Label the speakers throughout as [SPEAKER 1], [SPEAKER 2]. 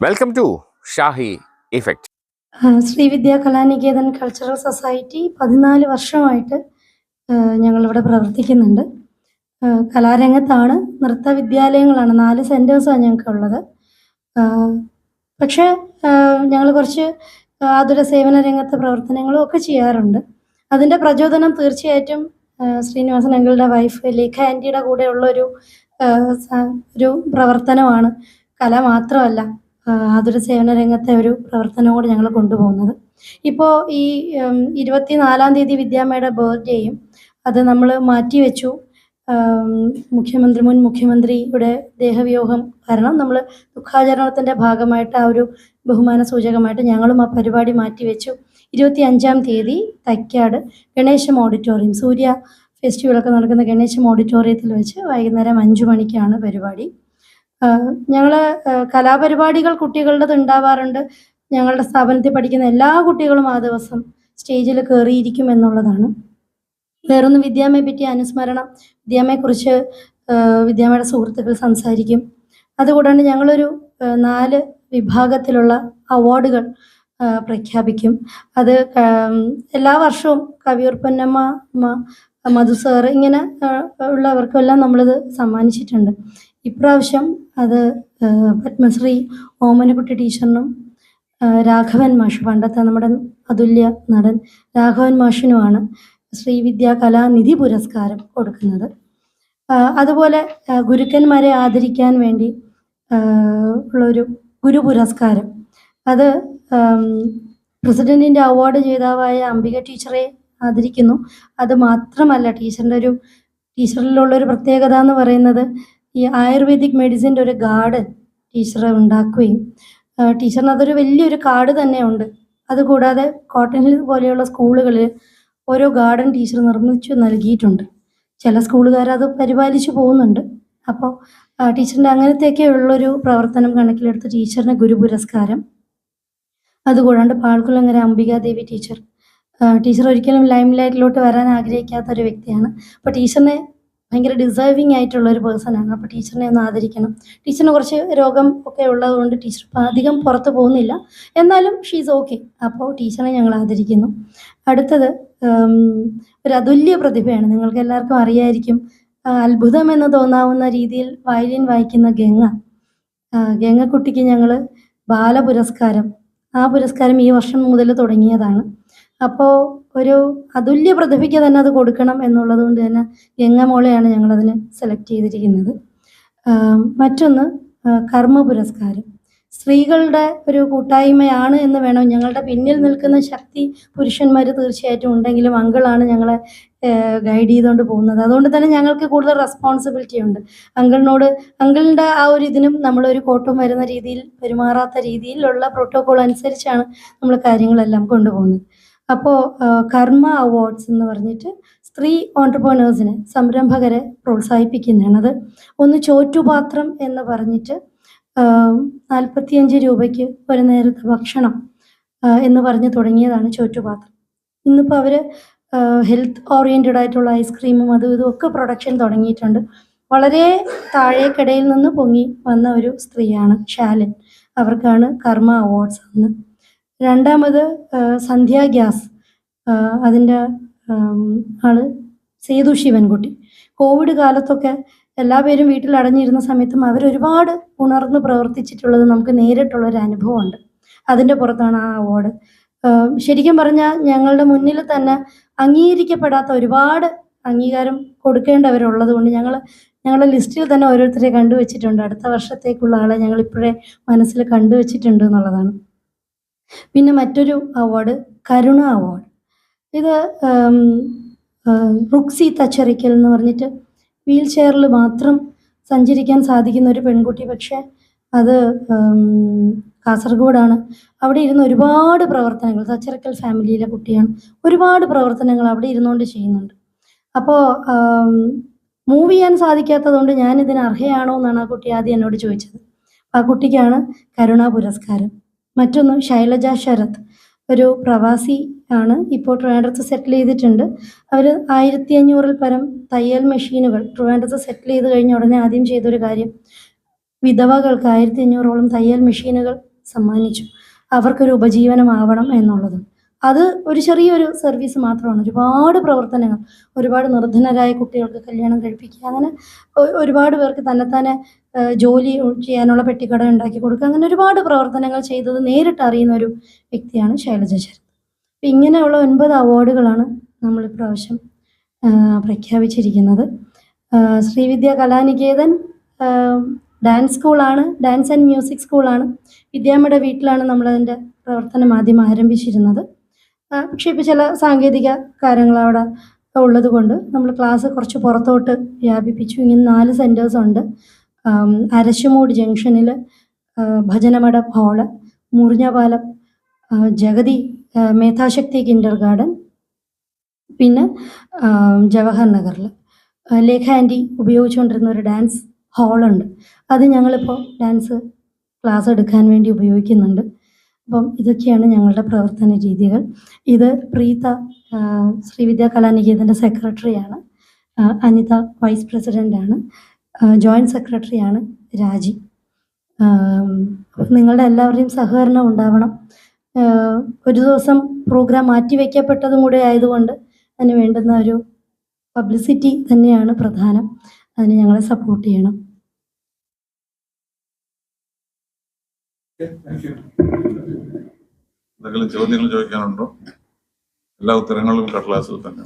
[SPEAKER 1] Welcome to Shahi effect
[SPEAKER 2] Srividya Kalanikethan cultural society പതിനാല് വർഷമായിട്ട് ഞങ്ങളിവിടെ പ്രവർത്തിക്കുന്നുണ്ട്. കലാരംഗത്താണ് നൃത്ത വിദ്യാലയങ്ങളാണ് നാല് സെന്റേഴ്സാണ് ഞങ്ങൾക്കുള്ളത്. പക്ഷേ ഞങ്ങൾ കുറച്ച് ആതുര സേവന രംഗത്തെ പ്രവർത്തനങ്ങളും ഒക്കെ ചെയ്യാറുണ്ട്. അതിന്റെ പ്രചോദനം തീർച്ചയായിട്ടും ശ്രീനിവാസൻ അങ്കിളുടെ വൈഫ് ലേഖ ആന്റിയുടെ കൂടെയുള്ള ഒരു ഒരു പ്രവർത്തനമാണ്. കല മാത്രമല്ല ആതുര സേവന രംഗത്തെ ഒരു പ്രവർത്തനവും കൂടി ഞങ്ങൾ കൊണ്ടുപോകുന്നത്. ഇപ്പോൾ ഈ ഇരുപത്തിനാലാം തീയതി വിദ്യാമ്മയുടെ ബർത്ത്ഡേയും അത് നമ്മൾ മാറ്റിവെച്ചു. മുഖ്യമന്ത്രി മുൻ മുഖ്യമന്ത്രിയുടെ ദേഹവിയോഗം കാരണം നമ്മൾ ദുഃഖാചരണത്തിന്റെ ഭാഗമായിട്ട് ആ ഒരു ബഹുമാന സൂചകമായിട്ട് ഞങ്ങളും ആ പരിപാടി മാറ്റിവെച്ചു. ഇരുപത്തി അഞ്ചാം തീയതി തൈക്കാട് ഗണേശം ഓഡിറ്റോറിയം സൂര്യ ഫെസ്റ്റിവലൊക്കെ നടക്കുന്ന ഗണേശം ഓഡിറ്റോറിയത്തിൽ വെച്ച് വൈകുന്നേരം അഞ്ചു മണിക്കാണ് പരിപാടി. ഞങ്ങൾ കലാപരിപാടികൾ കുട്ടികളുടെ ഉണ്ടാവാറുണ്ട്. ഞങ്ങളുടെ സ്ഥാപനത്തിൽ പഠിക്കുന്ന എല്ലാ കുട്ടികളും ആ ദിവസം സ്റ്റേജിൽ കയറിയിരിക്കും എന്നുള്ളതാണ്. വേറൊന്ന് വിദ്യാമയെ പറ്റി അനുസ്മരണം. വിദ്യാമയെക്കുറിച്ച് വിദ്യാമയുടെ സുഹൃത്തുക്കൾ സംസാരിക്കും. അതുകൂടാണ്ട് ഞങ്ങളൊരു നാല് വിഭാഗത്തിലുള്ള അവാർഡുകൾ പ്രഖ്യാപിക്കും. അത് എല്ലാ വർഷവും കവിയൂർ പൊന്നമ്മ മധു സാറ് ഇങ്ങനെ ഉള്ളവർക്കെല്ലാം നമ്മളിത് സമ്മാനിച്ചിട്ടുണ്ട്. ഇപ്രാവശ്യം അത് പത്മശ്രീ ഓമനക്കുട്ടി ടീച്ചറിനും രാഘവൻ മാഷ് പണ്ടത്തെ നമ്മുടെ അതുല്യ നടൻ രാഘവൻ മാഷിനുമാണ് ശ്രീവിദ്യ കലാനിധി പുരസ്കാരം കൊടുക്കുന്നത്. അതുപോലെ ഗുരുക്കന്മാരെ ആദരിക്കാൻ വേണ്ടി ഉള്ളൊരു ഗുരു പുരസ്കാരം. അത് പ്രസിഡന്റിന്റെ അവാർഡ് ജേതാവായ അംബിക ടീച്ചറെ ആദരിക്കുന്നു. അത് മാത്രമല്ല ടീച്ചറിന്റെ ഒരു ടീച്ചറിലുള്ള ഒരു പ്രത്യേകത എന്ന് പറയുന്നത് ഈ ആയുർവേദിക് മെഡിസിന്റെ ഒരു ഗാർഡ് ടീച്ചർ ഉണ്ടാക്കുകയും ടീച്ചറിന് അതൊരു വലിയൊരു കാർഡ് തന്നെയുണ്ട്. അതുകൂടാതെ കോട്ടൺ ഹിൽ പോലെയുള്ള സ്കൂളുകളിൽ ഓരോ ഗാർഡൻ ടീച്ചർ നിർമ്മിച്ചു നൽകിയിട്ടുണ്ട്. ചില സ്കൂളുകാർ അത് പരിപാലിച്ചു പോകുന്നുണ്ട്. അപ്പോൾ ടീച്ചറിന്റെ അങ്ങനത്തെയൊക്കെ ഉള്ളൊരു പ്രവർത്തനം കണക്കിലെടുത്ത് ടീച്ചറിന് ഗുരു പുരസ്കാരം. അതുകൂടാണ്ട് പാൽക്കുളങ്ങര അംബികാദേവി ടീച്ചർ ടീച്ചർ ഒരിക്കലും ലൈം ലൈറ്റിലോട്ട് വരാൻ ആഗ്രഹിക്കാത്ത ഒരു വ്യക്തിയാണ്. അപ്പോൾ ടീച്ചറിനെ ഭയങ്കര ഡിസേർവിങ് ആയിട്ടുള്ള ഒരു പേഴ്സൺ ആണ്. അപ്പോൾ ടീച്ചറിനെ ഒന്ന് ആദരിക്കണം. ടീച്ചറിന് കുറച്ച് രോഗം ഒക്കെ ഉള്ളതുകൊണ്ട് ടീച്ചർ അധികം പുറത്ത് പോകുന്നില്ല. എന്നാലും ഷീസ് ഓക്കെ അപ്പോൾ ടീച്ചറിനെ ഞങ്ങൾ ആദരിക്കുന്നു. അടുത്തത് ഒരു അതുല്യ പ്രതിഭയാണ്. നിങ്ങൾക്ക് എല്ലാവർക്കും അറിയായിരിക്കും അത്ഭുതം എന്ന് തോന്നാവുന്ന രീതിയിൽ വയലിൻ വായിക്കുന്ന ഗംഗ. ഗംഗക്കുട്ടിക്ക് ഞങ്ങൾ ബാലപുരസ്കാരം. ആ പുരസ്കാരം ഈ വർഷം മുതൽ തുടങ്ങിയതാണ്. അപ്പോൾ ഒരു അതുല്യ പ്രതിഭയ്ക്ക് തന്നെ അത് കൊടുക്കണം എന്നുള്ളത് കൊണ്ട് തന്നെ എങ്ങമോളെയാണ് മോളെയാണ് ഞങ്ങളതിന് സെലക്ട് ചെയ്തിരിക്കുന്നത്. മറ്റൊന്ന് കർമ്മ പുരസ്കാരം. സ്ത്രീകളുടെ ഒരു കൂട്ടായ്മയാണ് എന്ന് വേണം ഞങ്ങളുടെ പിന്നിൽ നിൽക്കുന്ന ശക്തി പുരുഷന്മാർ തീർച്ചയായിട്ടും ഉണ്ടെങ്കിലും അങ്കിളാണ് ഞങ്ങളെ ഗൈഡ് ചെയ്തുകൊണ്ട് പോകുന്നത്. അതുകൊണ്ട് തന്നെ ഞങ്ങൾക്ക് കൂടുതൽ റെസ്പോൺസിബിലിറ്റി ഉണ്ട്. അങ്കിളിനോട് അങ്കിളിന്റെ ആ ഒരു ഇതിനും നമ്മളൊരു കോട്ടം വരുന്ന രീതിയിൽ പെരുമാറാത്ത രീതിയിലുള്ള പ്രോട്ടോകോൾ അനുസരിച്ചാണ് നമ്മൾ കാര്യങ്ങളെല്ലാം കൊണ്ടുപോകുന്നത്. അപ്പോൾ കർമ്മ അവാർഡ്സ് എന്ന് പറഞ്ഞിട്ട് സ്ത്രീ ഓണ്ടർപ്രണേഴ്സിനെ സംരംഭകരെ പ്രോത്സാഹിപ്പിക്കുന്നതാണ് അത്. ഒന്ന് ചോറ്റുപാത്രം എന്ന് പറഞ്ഞിട്ട് നാൽപ്പത്തിയഞ്ച് രൂപയ്ക്ക് ഒരു നേരത്തെ ഭക്ഷണം എന്ന് പറഞ്ഞ് തുടങ്ങിയതാണ് ചോറ്റുപാത്രം. ഇന്നിപ്പോൾ അവർ ഹെൽത്ത് ഓറിയന്റഡ് ആയിട്ടുള്ള ഐസ്ക്രീമും അതും ഇതും ഒക്കെ പ്രൊഡക്ഷൻ തുടങ്ങിയിട്ടുണ്ട്. വളരെ താഴേക്കിടയിൽ നിന്ന് പൊങ്ങി വന്ന ഒരു സ്ത്രീയാണ് ഷാലൻ അവർക്കാണ് കർമ്മ അവാർഡ്സ് അന്ന് രണ്ടാമത് സന്ധ്യാ ഗ്യാസ്. അതിന്റെ ആൾ സേതു ശിവൻകുട്ടി. കോവിഡ് കാലത്തൊക്കെ എല്ലാ പേരും വീട്ടിൽ അടഞ്ഞിരുന്ന സമയത്തും അവർ ഒരുപാട് ഉണർന്ന് പ്രവർത്തിച്ചിട്ടുള്ളത് നമുക്ക് നേരിട്ടുള്ള ഒരു അനുഭവമുണ്ട്. അതിന്റെ പുറത്താണ് ആ അവാർഡ് ശരിക്കും പറഞ്ഞാൽ ഞങ്ങളുടെ മുന്നിൽ തന്നെ അംഗീകരിക്കപ്പെടാത്ത ഒരുപാട് അംഗീകാരം കൊടുക്കേണ്ടവരുള്ളത് കൊണ്ട് ഞങ്ങൾ ഞങ്ങളുടെ ലിസ്റ്റിൽ തന്നെ ഓരോരുത്തരെ കണ്ടുവച്ചിട്ടുണ്ട്. അടുത്ത വർഷത്തേക്കുള്ള ആളെ ഞങ്ങൾ ഇപ്പോഴേ മനസ്സിൽ കണ്ടുവച്ചിട്ടുണ്ട് എന്നുള്ളതാണ്. പിന്നെ മറ്റൊരു അവാർഡ് കരുണ അവാർഡ് ഇത് റുക്സി തച്ചറിക്കൽ എന്ന് പറഞ്ഞിട്ട് വീൽ ചെയറിൽ മാത്രം സഞ്ചരിക്കാൻ സാധിക്കുന്ന ഒരു പെൺകുട്ടി. പക്ഷേ അത് കാസർഗോഡാണ്. അവിടെ ഇരുന്ന് ഒരുപാട് പ്രവർത്തനങ്ങൾ തച്ചറിക്കൽ ഫാമിലിയിലെ കുട്ടിയാണ്. ഒരുപാട് പ്രവർത്തനങ്ങൾ അവിടെ ഇരുന്നുകൊണ്ട് ചെയ്യുന്നുണ്ട്. അപ്പോൾ മൂവ് ചെയ്യാൻ സാധിക്കാത്തതുകൊണ്ട് ഞാൻ ഇതിന് അർഹയാണോ എന്നാണ് ആ കുട്ടി ആദ്യം എന്നോട് ചോദിച്ചത്. ആ കുട്ടിക്കാണ് കരുണ പുരസ്കാരം. മറ്റൊന്ന് ശൈലജ ശരത് ഒരു പ്രവാസി ആണ് ഇപ്പോൾ ട്രിവാൻഡ്രത്ത് സെറ്റിൽ ചെയ്തിട്ടുണ്ട്. അവർ ആയിരത്തി അഞ്ഞൂറിൽ പരം തയ്യൽ മെഷീനുകൾ ട്രിവാൻഡ്രത്ത് സെറ്റിൽ ചെയ്ത് കഴിഞ്ഞ ഉടനെ ആദ്യം ചെയ്തൊരു കാര്യം വിധവകൾക്ക് ആയിരത്തി അഞ്ഞൂറോളം തയ്യൽ മെഷീനുകൾ സമ്മാനിച്ചു. അവർക്കൊരു ഉപജീവനമാവണം എന്നുള്ളത്. അത് ഒരു ചെറിയൊരു സർവീസ് മാത്രമാണ്. ഒരുപാട് പ്രവർത്തനങ്ങൾ ഒരുപാട് നിർധനരായ കുട്ടികൾക്ക് കല്യാണം കഴിപ്പിക്കുക അങ്ങനെ ഒരുപാട് പേർക്ക് ഏഹ്, ജോലി ചെയ്യാനുള്ള പെട്ടിക്കട ഉണ്ടാക്കി കൊടുക്കുക അങ്ങനെ ഒരുപാട് പ്രവർത്തനങ്ങൾ ചെയ്തത് നേരിട്ട് അറിയുന്ന ഒരു വ്യക്തിയാണ് ശൈലജ ശരത്. അപ്പം ഇങ്ങനെയുള്ള ഒൻപത് അവാർഡുകളാണ് നമ്മൾ ഇപ്രാവശ്യം പ്രഖ്യാപിച്ചിരിക്കുന്നത്. ശ്രീവിദ്യ കലാനികേതൻ ഡാൻസ് സ്കൂളാണ് ഡാൻസ് ആൻഡ് മ്യൂസിക് സ്കൂളാണ് വിദ്യാമ്മയുടെ വീട്ടിലാണ് നമ്മളതിന്റെ പ്രവർത്തനം ആദ്യം ആരംഭിച്ചിരുന്നത്. പക്ഷേ ഇപ്പോൾ ചില സാങ്കേതിക കാര്യങ്ങൾ അവിടെ ഉള്ളത് കൊണ്ട് നമ്മൾ ക്ലാസ് കുറച്ച് പുറത്തോട്ട് വ്യാപിപ്പിച്ചു. ഇങ്ങനെ നാല് സെന്റേഴ്സ് ഉണ്ട്. അരശുമൂട് ജംഗ്ഷനിൽ Bhajanamadom hall Murinjapalam Jagathy മേധാശക്തി kindergarten പിന്നെ ജവഹർ നഗറിൽ. ലേഖ ആന്റി ഉപയോഗിച്ചുകൊണ്ടിരുന്ന ഒരു ഡാൻസ് ഹാളുണ്ട് അത് ഞങ്ങളിപ്പോൾ ഡാൻസ് ക്ലാസ് എടുക്കാൻ വേണ്ടി ഉപയോഗിക്കുന്നുണ്ട്. അപ്പം ഇതൊക്കെയാണ് ഞങ്ങളുടെ പ്രവർത്തന രീതികൾ. ഇത് പ്രീത ശ്രീവിദ്യാ കലാനികേതന്റെ സെക്രട്ടറിയാണ്. അനിത വൈസ് പ്രസിഡന്റാണ് ജോയിന്റ് സെക്രട്ടറിയാണ് രാജി. നിങ്ങളുടെ എല്ലാവരുടെയും സഹകരണം ഉണ്ടാവണം. ഒരു ദിവസം പ്രോഗ്രാം മാറ്റിവെക്കപ്പെട്ടതും കൂടെ ആയതുകൊണ്ട് അതിന് വേണ്ടുന്ന ഒരു പബ്ലിസിറ്റി തന്നെയാണ് പ്രധാനം. അതിന് ഞങ്ങളെ സപ്പോർട്ട് ചെയ്യണം.
[SPEAKER 3] എന്തെങ്കിലും ചോദ്യങ്ങൾ ചോദിക്കാനുണ്ടോ? എല്ലാ ഉത്തരങ്ങളും കടലാസിൽ തന്നെ.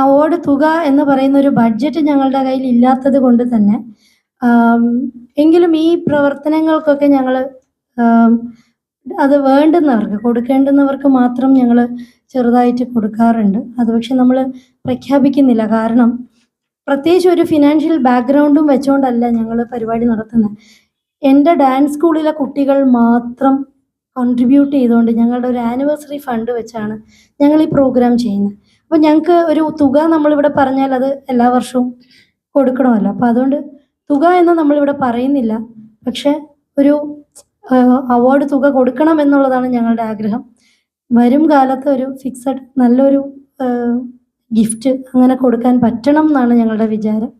[SPEAKER 3] അവാർഡ്
[SPEAKER 2] തുക എന്ന് പറയുന്ന ഒരു ബഡ്ജറ്റ് ഞങ്ങളുടെ കയ്യിൽ ഇല്ലാത്തത് കൊണ്ട് തന്നെ എങ്കിലും ഈ പ്രവർത്തനങ്ങൾക്കൊക്കെ ഞങ്ങൾ അത് വേണ്ടുന്നവർക്ക് കൊടുക്കേണ്ടുന്നവർക്ക് മാത്രം ഞങ്ങൾ ചെറുതായിട്ട് കൊടുക്കാറുണ്ട്. അത് പക്ഷെ നമ്മൾ പ്രഖ്യാപിക്കുന്നില്ല. കാരണം പ്രത്യേകിച്ച് ഒരു ഫിനാൻഷ്യൽ ബാക്ക്ഗ്രൗണ്ടും വെച്ചുകൊണ്ടല്ല ഞങ്ങൾ പരിപാടി നടത്തുന്നത് എന്റെ ഡാൻസ് സ്കൂളിലെ കുട്ടികൾ മാത്രം കോൺട്രിബ്യൂട്ട് ചെയ്തുകൊണ്ട് ഞങ്ങളുടെ ഒരു ആനിവേഴ്സറി ഫണ്ട് വെച്ചാണ് ഞങ്ങൾ ഈ പ്രോഗ്രാം ചെയ്യുന്നത് അപ്പോൾ ഞങ്ങൾക്ക് ഒരു തുക നമ്മളിവിടെ പറഞ്ഞാൽ അത് എല്ലാ വർഷവും കൊടുക്കണമല്ലോ. അപ്പോൾ അതുകൊണ്ട് തുക എന്ന് നമ്മളിവിടെ പറയുന്നില്ല. പക്ഷെ ഒരു അവാർഡ് തുക കൊടുക്കണം എന്നുള്ളതാണ് ഞങ്ങളുടെ ആഗ്രഹം. വരും കാലത്ത് ഒരു ഫിക്സഡ് നല്ലൊരു ഗിഫ്റ്റ് അങ്ങനെ കൊടുക്കാൻ പറ്റണം എന്നാണ് ഞങ്ങളുടെ വിചാരം.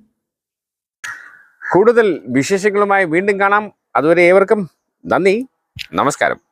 [SPEAKER 1] കൂടുതൽ വിശേഷങ്ങളുമായി വീണ്ടും കാണാം. അതുവരെ ഏവർക്കും നന്ദി. നമസ്കാരം.